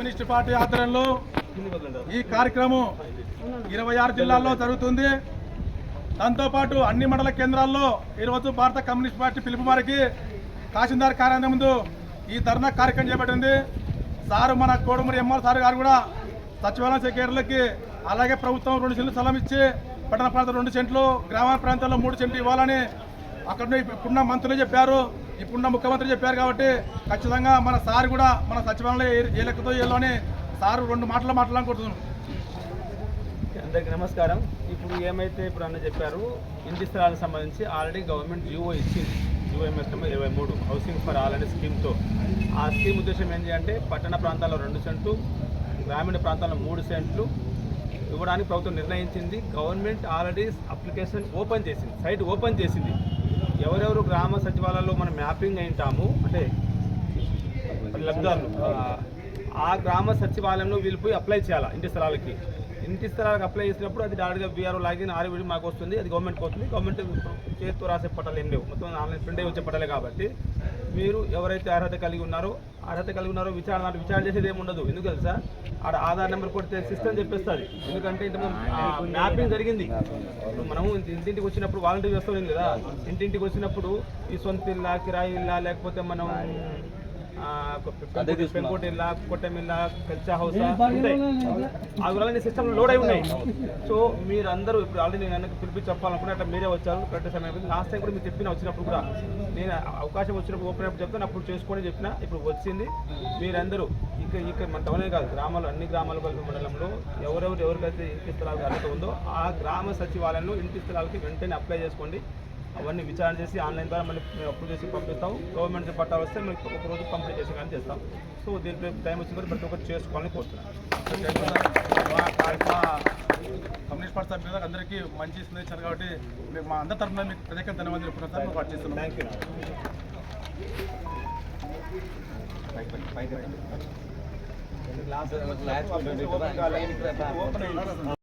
Communist party ఆధ్వర్యంలో ఈ కార్యక్రమం ఇరవై ఆరు జిల్లాల్లో జరుగుతుంది. దాంతోపాటు అన్ని మండల కేంద్రాల్లో ఈరోజు భారత కమ్యూనిస్ట్ పార్టీ పిలుపు మేరకి తహసీల్దార్ కార్యాలయం ముందు ఈ ధర్నా కార్యక్రమం చేపట్టింది. సారు మన కోడుమూరి ఎంఆర్ సార్ గారు కూడా సచివాలయం సెక్రటరీలకి అలాగే ప్రభుత్వం రెండు సెంట్లు స్థలం ఇచ్చి పట్టణ ప్రాంతం రెండు సెంట్లు గ్రామ ప్రాంతాల్లో మూడు సెంట్లు ఇవ్వాలని అక్కడ ఇప్పుడున్న మంత్రులు చెప్పారు ఇప్పుడున్న ముఖ్యమంత్రి చెప్పారు కాబట్టి ఖచ్చితంగా మన సార్ కూడా మన సచివాలయంలో ఏ- లెక్కతో ఏలో సారు రెండు మాటలు మాట్లాడుకుంటున్నాం అందరికి నమస్కారం. ఇప్పుడు ఏమైతే ఇప్పుడు అన్న చెప్పారు ఇంటి స్థలాలకు సంబంధించి ఆల్రెడీ గవర్నమెంట్ జీవో ఇచ్చింది. జీవో నెంబర్ ఇరవై మూడు హౌసింగ్ ఫర్ ఆల్ అనే స్కీమ్తో. ఆ స్కీమ్ ఉద్దేశం ఏంటి అంటే పట్టణ ప్రాంతాల్లో రెండు సెంట్లు గ్రామీణ ప్రాంతాల్లో మూడు సెంట్లు ఇవ్వడానికి ప్రభుత్వం నిర్ణయించింది. గవర్నమెంట్ ఆల్రెడీ అప్లికేషన్ ఓపెన్ చేసింది సైట్ ఓపెన్ చేసింది. ఎవరెవరు గ్రామ సచివాలయాల్లో మనం మ్యాపింగ్ అయింటాము అంటే లబ్ధాలు ఆ- గ్రామ సచివాలయంలో వీళ్ళు పోయి అప్లై చేయాలి ఇంటి స్థలాలకి? ఇంటి స్థలాలకు అప్లై చేసినప్పుడు అది డైరెక్ట్గా బీఆర్ఓ లాగిన్ ఆర్వీడి మాకు వస్తుంది. అది గవర్నమెంట్కి వస్తుంది. గవర్నమెంట్ చేతితో రాసే పట్టాలు ఏం లేవు. మొత్తం ఆన్లైన్ ప్రింట్ వచ్చే పట్టాలే కాబట్టి మీరు ఎవరైతే అర్హత కలిగి ఉన్నారో అర్హత కలిగి ఉన్నారో విచారణ అంటే విచారణ చేసేది ఏమి ఉండదు. ఎందుకు తెలుసా? ఆడ ఆధార్ నెంబర్ కొడితే సిస్టమ్ చెప్పేస్తుంది. ఎందుకంటే ఇంత మ్యాపింగ్ జరిగింది. ఇప్పుడు మనము ఇంటింటికి వచ్చినప్పుడు వాలంటీర్ వ్యవస్థ కదా. ఇంటింటికి వచ్చినప్పుడు ఈ సొంత ఇల్లా కిరాయి ఇల్లా లేకపోతే మనం ఆ, పెంకుటి- పెంకుటి ఇల్లా కొట్టెం ఇల్లా కల్చా హౌస్ ఉంటాయి. సిస్టమ్ లోడ్ అయి ఉన్నాయి. సో మీరందరూ ఇప్పుడు ఆల్రెడీ నేను పిలిపి చెప్పాలనుకున్నా అట్లా మీరే వచ్చారు కరెక్ట్ సమయం లాస్ట్ టైం కూడా మీరు చెప్పిన వచ్చినప్పుడు కూడా నేను అవకాశం వచ్చినప్పుడు ఓపెన్ అప్పుడు చెప్తాను అప్పుడు చేసుకొని చెప్పిన ఇప్పుడు వచ్చింది. మీరందరూ ఇక్కడ ఇక్కడ మన టౌనే కాదు గ్రామాలు అన్ని గ్రామాలు కలిపి మండలంలో ఎవరెవరు ఎవరికైతే ఇంటి స్థలాలకు అర్హత ఉందో ఆ గ్రామ సచివాలయంలో ఇంటి స్థలాలకి వెంటనే అప్లై చేసుకోండి. అవన్నీ విచారణ చేసి ఆన్లైన్ ద్వారా మళ్ళీ మేము అప్రూవ్ చేసి పంపిస్తాం గవర్నమెంట్ పట్టాలు వస్తే మీకు ఒక రోజు కంప్లీట్ చేసి కానీ చేస్తాం సో దీంట్లో టైం వచ్చిన తర్వాత ప్రతి ఒక్కరు చేసుకోవాలని కోరుతున్నాను మా కార్యక్రమ కమ్యూనిస్ట్ పార్టీ సభ్యులకు అందరికీ మంచి స్నేహితులు కాబట్టి మీకు మా అందరి తరఫున మీకు ప్రత్యేక ధన్యవాదాలు చెప్పుకున్నాను సార్ మేము చేస్తున్నాం థ్యాంక్ యూ ఓపెన్